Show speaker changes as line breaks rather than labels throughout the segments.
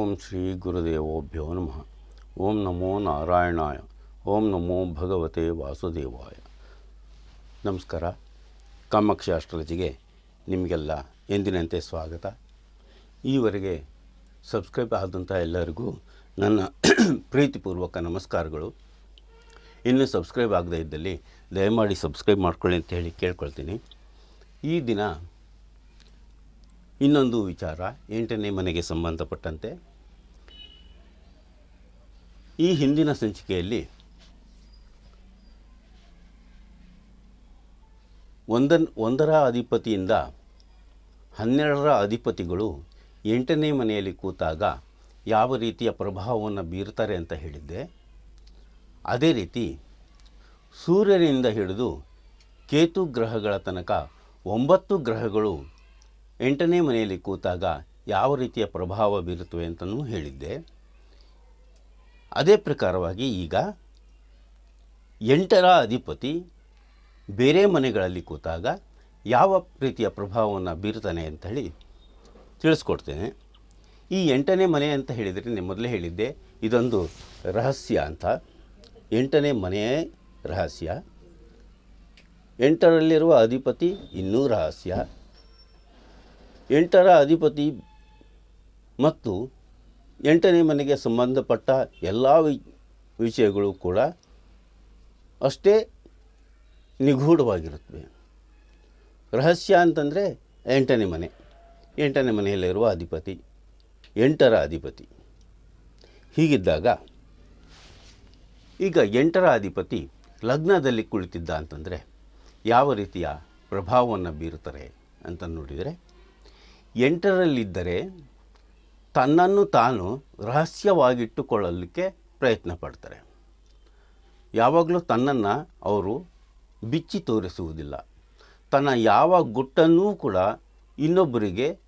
ಓಂ ಶ್ರೀ ಗುರುದೇವೋಭ್ಯೋ ನಮಃ. ಓಂ ನಮೋ ನಾರಾಯಣಾಯ. ಓಂ ನಮೋ ಭಗವತೆ ವಾಸುದೇವಾಯ. ನಮಸ್ಕಾರ. ಕಾಮಾಕ್ಷಿ ಆಸ್ಟ್ರಾಲಜಿಗೆ ನಿಮಗೆಲ್ಲ ಎಂದಿನಂತೆ ಸ್ವಾಗತ. ಈವರೆಗೆ ಸಬ್ಸ್ಕ್ರೈಬ್ ಆದಂಥ ಎಲ್ಲರಿಗೂ ನನ್ನ ಪ್ರೀತಿಪೂರ್ವಕ ನಮಸ್ಕಾರಗಳು. ಇನ್ನೂ ಸಬ್ಸ್ಕ್ರೈಬ್ ಆಗದೇ ಇದ್ದಲ್ಲಿ ದಯಮಾಡಿ ಸಬ್ಸ್ಕ್ರೈಬ್ ಮಾಡ್ಕೊಳ್ಳಿ ಅಂತ ಹೇಳಿ ಕೇಳ್ಕೊಳ್ತೀನಿ. ಈ ದಿನ ಇನ್ನೊಂದು ವಿಚಾರ, ಎಂಟನೇ ಮನೆಗೆ ಸಂಬಂಧಪಟ್ಟಂತೆ. ಈ ಹಿಂದಿನ ಸಂಚಿಕೆಯಲ್ಲಿ ಒಂದ ಒಂದರ ಅಧಿಪತಿಯಿಂದ ಹನ್ನೆರಡರ ಅಧಿಪತಿಗಳು ಎಂಟನೇ ಮನೆಯಲ್ಲಿ ಕೂತಾಗ ಯಾವ ರೀತಿಯ ಪ್ರಭಾವವನ್ನು ಬೀರ್ತಾರೆ ಅಂತ ಹೇಳಿದ್ದೆ. ಅದೇ ರೀತಿ ಸೂರ್ಯನಿಂದ ಹಿಡಿದು ಕೇತು ಗ್ರಹಗಳ ತನಕ ಒಂಬತ್ತು ಗ್ರಹಗಳು ಎಂಟನೇ ಮನೆಯಲ್ಲಿ ಕೂತಾಗ ಯಾವ ರೀತಿಯ ಪ್ರಭಾವ ಬೀರುತ್ತವೆ ಅಂತಲೂ ಹೇಳಿದ್ದೆ. ಅದೇ ಪ್ರಕಾರವಾಗಿ ಈಗ ಎಂಟರ ಅಧಿಪತಿ ಬೇರೆ ಮನೆಗಳಲ್ಲಿ ಕೂತಾಗ ಯಾವ ರೀತಿಯ ಪ್ರಭಾವವನ್ನು ಬೀರ್ತಾನೆ ಅಂಥೇಳಿ ತಿಳಿಸ್ಕೊಡ್ತೇನೆ. ಈ ಎಂಟನೇ ಮನೆ ಅಂತ ಹೇಳಿದರೆ ನಾನು ಮೊದಲೇ ಹೇಳಿದ್ದೆ, ಇದೊಂದು ರಹಸ್ಯ ಅಂತ. ಎಂಟನೇ ಮನೆಯೇ ರಹಸ್ಯ. ಎಂಟರಲ್ಲಿರುವ ಅಧಿಪತಿ ಇನ್ನೂ ರಹಸ್ಯ. ಎಂಟರ ಅಧಿಪತಿ ಮತ್ತು ಎಂಟನೇ ಮನೆಗೆ ಸಂಬಂಧಪಟ್ಟ ಎಲ್ಲ ವಿಷಯಗಳು ಕೂಡ ಅಷ್ಟೇ ನಿಗೂಢವಾಗಿರುತ್ತವೆ. ರಹಸ್ಯ ಅಂತಂದರೆ ಎಂಟನೇ ಮನೆ. ಎಂಟನೇ ಮನೆಯಲ್ಲಿರುವ ಅಧಿಪತಿ, ಎಂಟರ ಅಧಿಪತಿ. ಹೀಗಿದ್ದಾಗ ಈಗ ಎಂಟರ ಅಧಿಪತಿ ಲಗ್ನದಲ್ಲಿ ಕುಳಿತಿದ್ದ ಅಂತಂದರೆ ಯಾವ ರೀತಿಯ ಪ್ರಭಾವವನ್ನು ಬೀರುತ್ತಾರೆ ಅಂತ ನೋಡಿದರೆ ಎಂಟರಲ್ಲಿದ್ದರೆ ತನ್ನನ್ನು ತಾನು ರಹಸ್ಯವಾಗಿಟ್ಟುಕೊಳ್ಳಲಿಕ್ಕೆ ಪ್ರಯತ್ನ ಪಡ್ತಾರೆ. ಯಾವಾಗಲೂ ತನ್ನನ್ನು ಅವರು ಬಿಚ್ಚಿ ತೋರಿಸುವುದಿಲ್ಲ. ತನ್ನ ಯಾವ ಗುಟ್ಟನ್ನೂ ಕೂಡ ಇನ್ನೊಬ್ಬರಿಗೆ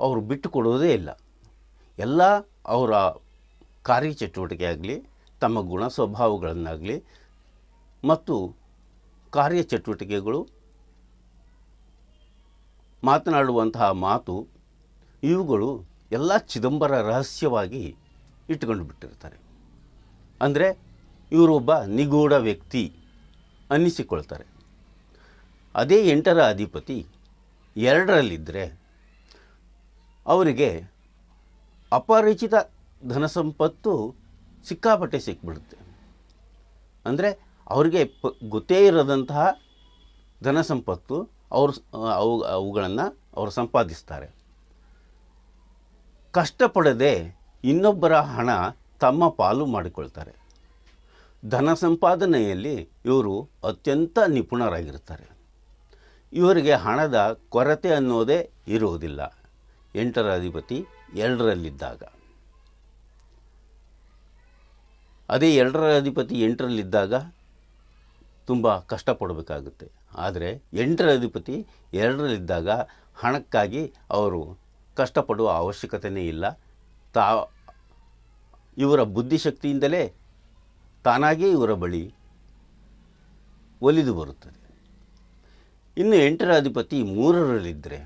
ಅವರು ಬಿಟ್ಟು ಕೊಡುವುದೇ ಇಲ್ಲ. ಎಲ್ಲ ಅವರ ಕಾರ್ಯಚಟುವಟಿಕೆ ಆಗಲಿ ತಮ್ಮ ಗುಣ ಸ್ವಭಾವಗಳನ್ನಾಗಲಿ ಮತ್ತು ಕಾರ್ಯಚಟುವಟಿಕೆಗಳು ಮಾತನಾಡುವಂತಹ ಮಾತು ಇವುಗಳು ಎಲ್ಲ ಚಿದಂಬರ ರಹಸ್ಯವಾಗಿ ಇಟ್ಕೊಂಡು ಬಿಟ್ಟಿರ್ತಾರೆ. ಅಂದರೆ ಇವರೊಬ್ಬ ನಿಗೂಢ ವ್ಯಕ್ತಿ ಅನ್ನಿಸಿಕೊಳ್ತಾರೆ. ಅದೇ ಎಂಟರ ಅಧಿಪತಿ ಎರಡರಲ್ಲಿದ್ದರೆ ಅವರಿಗೆ ಅಪರಿಚಿತ ಧನ ಸಂಪತ್ತು ಸಿಕ್ಕಾಪಟ್ಟೆ ಸಿಕ್ಬಿಡುತ್ತೆ. ಅಂದರೆ ಅವರಿಗೆ ಪ ಗೊತ್ತೇ ಇರದಂತಹ ಧನ ಸಂಪತ್ತು ಅವರು ಅವು ಅವುಗಳನ್ನು ಅವರು ಸಂಪಾದಿಸ್ತಾರೆ. ಕಷ್ಟಪಡದೆ ಇನ್ನೊಬ್ಬರ ಹಣ ತಮ್ಮ ಪಾಲು ಮಾಡಿಕೊಳ್ತಾರೆ. ಧನ ಸಂಪಾದನೆಯಲ್ಲಿ ಇವರು ಅತ್ಯಂತ ನಿಪುಣರಾಗಿರ್ತಾರೆ ಇವರಿಗೆ ಹಣದ ಕೊರತೆ ಅನ್ನೋದೇ ಇರುವುದಿಲ್ಲ. ಎಂಟರ ಅಧಿಪತಿ ಎರಡರಲ್ಲಿದ್ದಾಗ. ಅದೇ ಎರಡರ ಅಧಿಪತಿ ಎಂಟರಲ್ಲಿದ್ದಾಗ ತುಂಬ ಕಷ್ಟಪಡಬೇಕಾಗುತ್ತೆ. ಆದರೆ ಎಂಟರ ಅಧಿಪತಿ ಎರಡರಲ್ಲಿದ್ದಾಗ ಹಣಕ್ಕಾಗಿ ಅವರು ಕಷ್ಟಪಡುವ ಅವಶ್ಯಕತೆಯೇ ಇಲ್ಲ. ತಾ, ಇವರ ಬುದ್ಧಿಶಕ್ತಿಯಿಂದಲೇ ತಾನಾಗೇ ಇವರ ಬಳಿ ಒಲಿದು ಬರುತ್ತದೆ. ಇನ್ನು ಎಂಟರ ಅಧಿಪತಿ ಮೂರರಲ್ಲಿದ್ದರೆ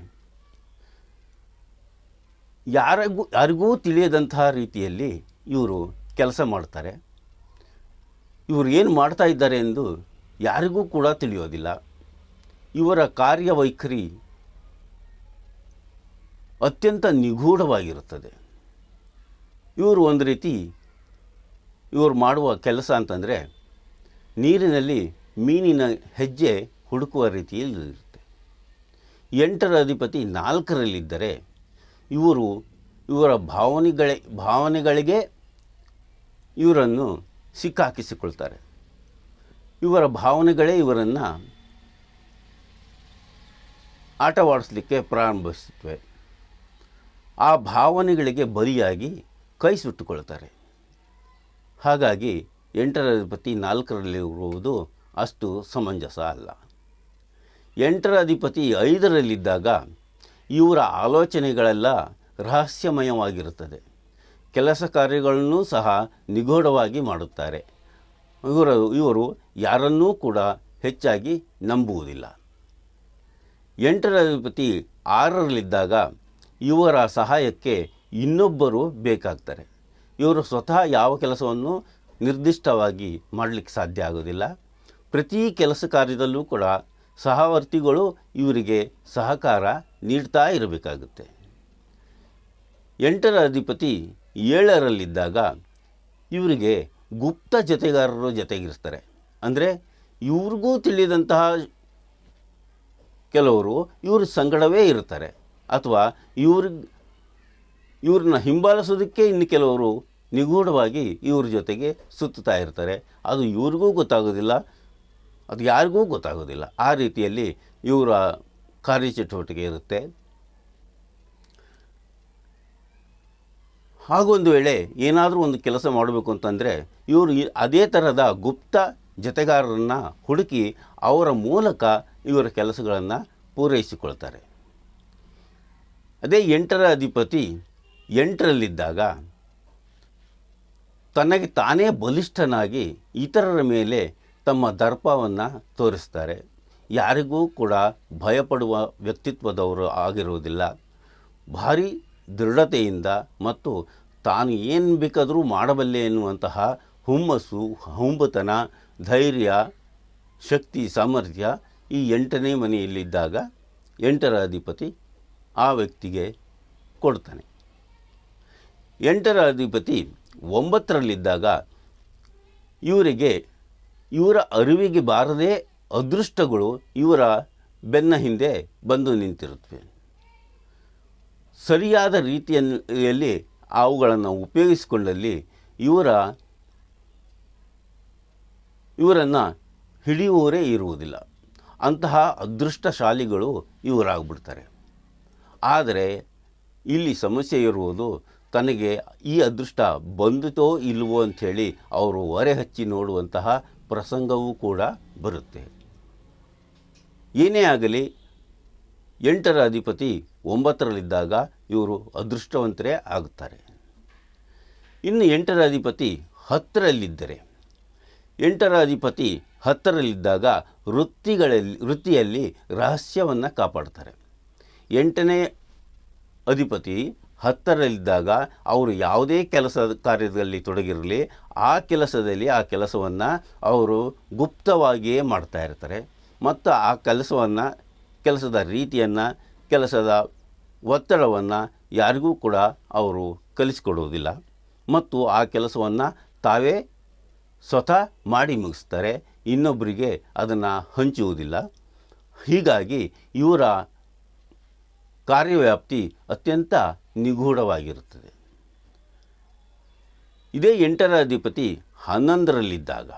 ಯಾರಿಗೂ ಯಾರಿಗೂ ತಿಳಿಯದಂತಹ ರೀತಿಯಲ್ಲಿ ಇವರು ಕೆಲಸ ಮಾಡ್ತಾರೆ. ಇವರು ಏನು ಮಾಡ್ತಾ ಇದ್ದಾರೆ ಎಂದು ಯಾರಿಗೂ ಕೂಡ ತಿಳಿಯೋದಿಲ್ಲ. ಇವರ ಕಾರ್ಯವೈಖರಿ ಅತ್ಯಂತ ನಿಗೂಢವಾಗಿರುತ್ತದೆ. ಇವರು ಒಂದು ರೀತಿ ಇವರು ಮಾಡುವ ಕೆಲಸ ಅಂತಂದರೆ ನೀರಿನಲ್ಲಿ ಮೀನಿನ ಹೆಜ್ಜೆ ಹುಡುಕುವ ರೀತಿಯಲ್ಲಿ ಇರುತ್ತೆ ಎಂಟರ ಅಧಿಪತಿ ನಾಲ್ಕರಲ್ಲಿದ್ದರೆ ಇವರು ಇವರ ಭಾವನೆಗಳೇ, ಭಾವನೆಗಳಿಗೆ ಇವರನ್ನು ಸಿಕ್ಕಾಕಿಸಿಕೊಳ್ತಾರೆ. ಇವರ ಭಾವನೆಗಳೇ ಇವರನ್ನು ಆಟವಾಡಿಸ್ಲಿಕ್ಕೆ ಪ್ರಾರಂಭಿಸುತ್ತವೆ. ಆ ಭಾವನೆಗಳಿಗೆ ಬಲಿಯಾಗಿ ಕೈ ಸುಟ್ಟುಕೊಳ್ತಾರೆ ಹಾಗಾಗಿ ಎಂಟರ ಅಧಿಪತಿ ನಾಲ್ಕರಲ್ಲಿರುವುದು ಅಷ್ಟು ಸಮಂಜಸ ಅಲ್ಲ. ಎಂಟರ ಅಧಿಪತಿ ಐದರಲ್ಲಿದ್ದಾಗ ಇವರ ಆಲೋಚನೆಗಳೆಲ್ಲ ರಹಸ್ಯಮಯವಾಗಿರುತ್ತದೆ. ಕೆಲಸ ಕಾರ್ಯಗಳನ್ನು ಸಹ ನಿಗೂಢವಾಗಿ ಮಾಡುತ್ತಾರೆ. ಇವರು ಇವರು ಯಾರನ್ನೂ ಕೂಡ ಹೆಚ್ಚಾಗಿ ನಂಬುವುದಿಲ್ಲ. ಎಂಟರ ಅಧಿಪತಿ ಆರರಲ್ಲಿದ್ದಾಗ ಇವರ ಸಹಾಯಕ್ಕೆ ಇನ್ನೊಬ್ಬರು ಬೇಕಾಗ್ತಾರೆ. ಇವರು ಸ್ವತಃ ಯಾವ ಕೆಲಸವನ್ನು ನಿರ್ದಿಷ್ಟವಾಗಿ ಮಾಡಲಿಕ್ಕೆ ಸಾಧ್ಯ ಆಗೋದಿಲ್ಲ ಪ್ರತಿ ಕೆಲಸ ಕಾರ್ಯದಲ್ಲೂ ಕೂಡ ಸಹವರ್ತಿಗಳು ಇವರಿಗೆ ಸಹಕಾರ ನೀಡ್ತಾ ಇರಬೇಕಾಗುತ್ತೆ. ಎಂಟರ ಅಧಿಪತಿ ಏಳರಲ್ಲಿದ್ದಾಗ ಇವರಿಗೆ ಗುಪ್ತ ಜೊತೆಗಾರರು ಜೊತೆಗಿರ್ತಾರೆ. ಅಂದರೆ ಇವ್ರಿಗೂ ತಿಳಿದಂತಹ ಕೆಲವರು ಇವ್ರ ಸಂಗಡವೇ ಇರ್ತಾರೆ. ಅಥವಾ ಇವ್ರ ಇವ್ರನ್ನ ಹಿಂಬಾಲಿಸೋದಕ್ಕೆ ಇನ್ನು ಕೆಲವರು ನಿಗೂಢವಾಗಿ ಇವ್ರ ಜೊತೆಗೆ ಸುತ್ತುತ್ತಾ ಇರ್ತಾರೆ. ಅದು ಇವ್ರಿಗೂ ಗೊತ್ತಾಗೋದಿಲ್ಲ, ಅದು ಯಾರಿಗೂ ಗೊತ್ತಾಗೋದಿಲ್ಲ. ಆ ರೀತಿಯಲ್ಲಿ ಇವರ ಕಾರ್ಯಚಟುವಟಿಕೆ ಇರುತ್ತೆ. ಹಾಗೊಂದು ವೇಳೆ ಏನಾದರೂ ಒಂದು ಕೆಲಸ ಮಾಡಬೇಕು ಅಂತಂದರೆ ಇವರು ಅದೇ ಥರದ ಗುಪ್ತ ಜತೆಗಾರರನ್ನು ಹುಡುಕಿ ಅವರ ಮೂಲಕ ಇವರ ಕೆಲಸಗಳನ್ನು ಪೂರೈಸಿಕೊಳ್ತಾರೆ. ಅದೇ ಎಂಟರ ಅಧಿಪತಿ ಎಂಟರಲ್ಲಿದ್ದಾಗ ತನಗೆ ತಾನೇ ಬಲಿಷ್ಠನಾಗಿ ಇತರರ ಮೇಲೆ ತಮ್ಮ ದರ್ಪವನ್ನು ತೋರಿಸ್ತಾರೆ. ಯಾರಿಗೂ ಕೂಡ ಭಯಪಡುವ ವ್ಯಕ್ತಿತ್ವದವರು ಆಗಿರುವುದಿಲ್ಲ. ಭಾರಿ ದೃಢತೆಯಿಂದ ಮತ್ತು ತಾನು ಏನು ಬೇಕಾದರೂ ಮಾಡಬಲ್ಲೆ ಎನ್ನುವಂತಹ ಹುಮ್ಮಸ್ಸು, ಹುಂಬತನ, ಧೈರ್ಯ, ಶಕ್ತಿ, ಸಾಮರ್ಥ್ಯ ಈ ಎಂಟನೇ ಮನೆಯಲ್ಲಿದ್ದಾಗ ಎಂಟರ ಅಧಿಪತಿ ಆ ವ್ಯಕ್ತಿಗೆ ಕೊಡ್ತಾನೆ. ಎಂಟರ ಅಧಿಪತಿ ಒಂಬತ್ತರಲ್ಲಿದ್ದಾಗ ಇವರಿಗೆ, ಇವರ ಅರಿವಿಗೆ ಬಾರದೇ ಅದೃಷ್ಟಗಳು ಇವರ ಬೆನ್ನ ಹಿಂದೆ ಬಂದು ನಿಂತಿರುತ್ತವೆ. ಸರಿಯಾದ ರೀತಿಯಲ್ಲಿ ಅವುಗಳನ್ನು ಉಪಯೋಗಿಸಿಕೊಂಡಲ್ಲಿ ಇವರ, ಇವರನ್ನು ಹಿಡಿಯುವವರೇ ಇರುವುದಿಲ್ಲ. ಅಂತಹ ಅದೃಷ್ಟಶಾಲಿಗಳು ಇವರಾಗ್ಬಿಡ್ತಾರೆ. ಆದರೆ ಇಲ್ಲಿ ಸಮಸ್ಯೆ ಇರುವುದು ತನಗೆ ಈ ಅದೃಷ್ಟ ಬಂದಿತೋ ಇಲ್ವೋ ಅಂಥೇಳಿ ಅವರು ಹೊರೆ ಹಚ್ಚಿ ನೋಡುವಂತಹ ಪ್ರಸಂಗವೂ ಕೂಡ ಬರುತ್ತೆ. ಏನೇ ಆಗಲಿ ಎಂಟರ ಅಧಿಪತಿ ಒಂಬತ್ತರಲ್ಲಿದ್ದಾಗ ಇವರು ಅದೃಷ್ಟವಂತರೇ ಆಗುತ್ತಾರೆ ಇನ್ನು ಎಂಟರ ಅಧಿಪತಿ ಹತ್ತರಲ್ಲಿದ್ದರೆ, ಎಂಟರ ಅಧಿಪತಿ ಹತ್ತರಲ್ಲಿದ್ದಾಗ ವೃತ್ತಿಗಳಲ್ಲಿ ವೃತ್ತಿಯಲ್ಲಿ ರಹಸ್ಯವನ್ನು ಕಾಪಾಡ್ತಾರೆ. ಎಂಟನೇ ಅಧಿಪತಿ ಹತ್ತರಲ್ಲಿದ್ದಾಗ ಅವರು ಯಾವುದೇ ಕೆಲಸ ಕಾರ್ಯದಲ್ಲಿ ತೊಡಗಿರಲಿ, ಆ ಕೆಲಸದಲ್ಲಿ ಆ ಕೆಲಸವನ್ನು ಅವರು ಗುಪ್ತವಾಗಿಯೇ ಮಾಡ್ತಾ ಇರ್ತಾರೆ. ಮತ್ತು ಆ ಕೆಲಸವನ್ನು, ಕೆಲಸದ ರೀತಿಯನ್ನು, ಕೆಲಸದ ಒತ್ತಡವನ್ನು ಯಾರಿಗೂ ಕೂಡ ಅವರು ಕಲಿಸಿಕೊಡುವುದಿಲ್ಲ. ಮತ್ತು ಆ ಕೆಲಸವನ್ನು ತಾವೇ ಸ್ವತಃ ಮಾಡಿ ಮುಗಿಸ್ತಾರೆ ಇನ್ನೊಬ್ಬರಿಗೆ ಅದನ್ನು ಹಂಚುವುದಿಲ್ಲ. ಹೀಗಾಗಿ ಇವರ ಕಾರ್ಯವ್ಯಾಪ್ತಿ ಅತ್ಯಂತ ನಿಗೂಢವಾಗಿರುತ್ತದೆ. ಇದೇ ಎಂಟರ ಅಧಿಪತಿ ಹನ್ನೊಂದರಲ್ಲಿದ್ದಾಗ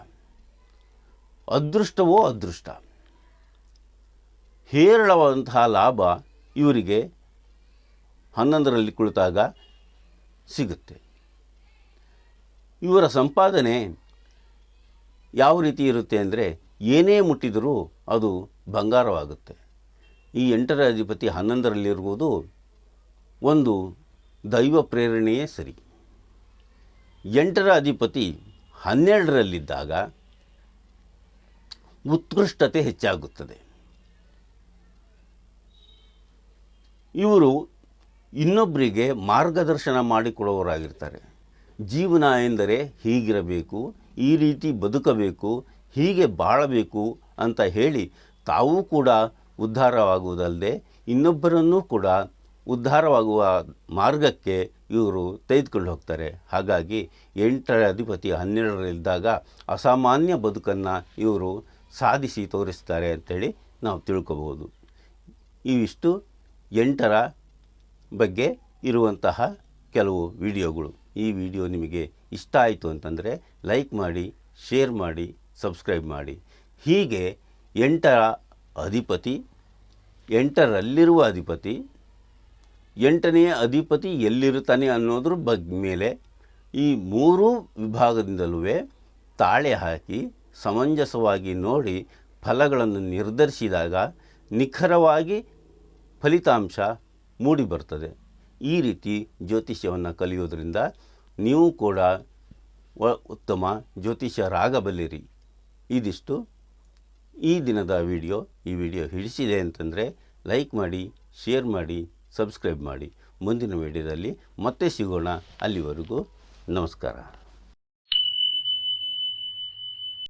ಅದೃಷ್ಟವೋ ಅದೃಷ್ಟ. ಹೇರಳವಾದಂತಹ ಲಾಭ ಇವರಿಗೆ ಹನ್ನೊಂದರಲ್ಲಿ ಕುಳಿತಾಗ ಸಿಗುತ್ತೆ. ಇವರ ಸಂಪಾದನೆ ಯಾವ ರೀತಿ ಇರುತ್ತೆ ಅಂದರೆ ಏನೇ ಮುಟ್ಟಿದರೂ ಅದು ಬಂಗಾರವಾಗುತ್ತೆ. ಈ ಎಂಟರ ಅಧಿಪತಿ ಹನ್ನೊಂದರಲ್ಲಿರುವುದು ಒಂದು ದೈವ ಪ್ರೇರಣೆಯೇ ಸರಿ. ಎಂಟರ ಅಧಿಪತಿ ಹನ್ನೆರಡರಲ್ಲಿದ್ದಾಗ ಉತ್ಕೃಷ್ಟತೆ ಹೆಚ್ಚಾಗುತ್ತದೆ. ಇವರು ಇನ್ನೊಬ್ಬರಿಗೆ ಮಾರ್ಗದರ್ಶನ ಮಾಡಿಕೊಡುವವರಾಗಿರ್ತಾರೆ ಜೀವನ ಎಂದರೆ ಹೀಗಿರಬೇಕು, ಈ ರೀತಿ ಬದುಕಬೇಕು, ಹೀಗೆ ಬಾಳಬೇಕು ಅಂತ ಹೇಳಿ ತಾವೂ ಕೂಡ ಉದ್ಧಾರವಾಗುವುದಲ್ಲದೆ ಇನ್ನೊಬ್ಬರನ್ನು ಕೂಡ ಉದ್ಧಾರವಾಗುವ ಮಾರ್ಗಕ್ಕೆ ಇವರು ತೆಗೆದುಕೊಂಡು ಹೋಗ್ತಾರೆ. ಹಾಗಾಗಿ ಎಂಟರ ಅಧಿಪತಿ ಹನ್ನೆರಡರಲ್ಲಿದ್ದಾಗ ಅಸಾಮಾನ್ಯ ಬದುಕನ್ನು ಇವರು ಸಾಧಿಸಿ ತೋರಿಸ್ತಾರೆ ಅಂಥೇಳಿ ನಾವು ತಿಳ್ಕೊಬೋದು ಇವಿಷ್ಟು ಎಂಟರ ಬಗ್ಗೆ ಇರುವಂತಹ ಕೆಲವು ವಿಡಿಯೋಗಳು. ಈ ವಿಡಿಯೋ ನಿಮಗೆ ಇಷ್ಟ ಆಯಿತು ಅಂತಂದರೆ ಲೈಕ್ ಮಾಡಿ, ಶೇರ್ ಮಾಡಿ, ಸಬ್ಸ್ಕ್ರೈಬ್ ಮಾಡಿ. ಹೀಗೆ ಎಂಟರ ಅಧಿಪತಿ, ಎಂಟರಲ್ಲಿರುವ ಅಧಿಪತಿ, ಎಂಟನೆಯ ಅಧಿಪತಿ ಎಲ್ಲಿರುತ್ತಾನೆ ಅನ್ನೋದ್ರ ಬಗ್ಗೆ ಮೇಲೆ ಈ ಮೂರೂ ವಿಭಾಗದಿಂದಲೂ ತಾಳೆ ಹಾಕಿ ಸಮಂಜಸವಾಗಿ ನೋಡಿ ಫಲಗಳನ್ನು ನಿರ್ಧರಿಸಿದಾಗ ನಿಖರವಾಗಿ ಫಲಿತಾಂಶ ಮೂಡಿಬರ್ತದೆ ಈ ರೀತಿ ಜ್ಯೋತಿಷ್ಯವನ್ನು ಕಲಿಯೋದರಿಂದ ನೀವು ಕೂಡ ಉತ್ತಮ ಜ್ಯೋತಿಷ್ಯರಾಗಬಲ್ಲಿರಿ. ಇದಿಷ್ಟು. ಈ ದಿನದ ವಿಡಿಯೋ ಈ ವಿಡಿಯೋ ಹಿಡಿಸಿದೆ ಅಂತಂದರೆ ಲೈಕ್ ಮಾಡಿ, ಶೇರ್ ಮಾಡಿ, ಸಬ್ಸ್ಕ್ರೈಬ್ ಮಾಡಿ. ಮುಂದಿನ ವಿಡಿಯೋದಲ್ಲಿ ಮತ್ತೆ ಸಿಗೋಣ. ಅಲ್ಲಿವರೆಗೂ ನಮಸ್ಕಾರ.